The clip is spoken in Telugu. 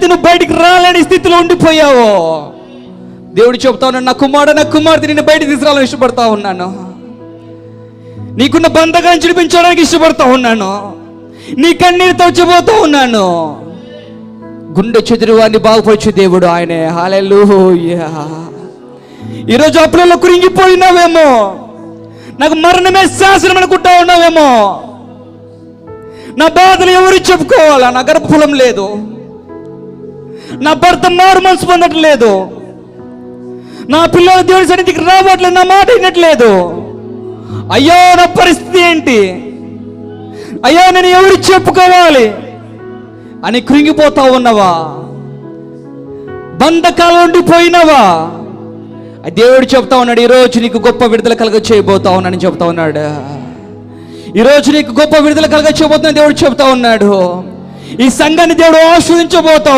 ఎప్పుడైతే నువ్వు బయటికి రాలేని స్థితిలో ఉండిపోయావో. దేవుడు చెప్తా ఉన్నాడు నా కుమారుడు నా కుమార్తె నిన్ను బయటికి తీసుకురావాలని ఇష్టపడతా ఉన్నాను. నీకున్న బంధకాన్ని చూపించడానికి ఇష్టపడతా ఉన్నాను. నీ కన్నీరుతో చెబుతూ ఉన్నాను. గుండె చెదురువాన్ని వారిని బాగుపరచు దేవుడు ఆయనే. హాలెలూయా ఈరోజు అప్పులలో కురింగిపోయినావేమో. నాకు మరణమే శాసనం అనుకుంటా ఉన్నావేమో. నా బాధలు ఎవరు చెప్పుకోవాలా? నా గర్భఫలం లేదు. నా భర్త మారు మనసు పొందట్లేదు. నా పిల్లలు దేవుని సన్నిధికి రావట్లేదు నా మాట వినట్లేదు. అయ్యో నా పరిస్థితి ఏంటి? అయ్యో నేను ఎవరు చెప్పుకోవాలి? అని కృంగిపోతా ఉన్నవా? బంధకాలు ఉండిపోయినవా? ఆ దేవుడు చెప్తా ఉన్నాడు ఈరోజు నీకు గొప్ప విడుదల కలగ చేయబోతా ఉన్నాడని చెప్తా ఉన్నాడు. ఈరోజు నీకు గొప్ప విడుదల కలగ చేయబోతున్నా దేవుడు చెప్తా ఉన్నాడు. ఈ సంఘాన్ని దేవుడు ఆస్వాదించబోతావు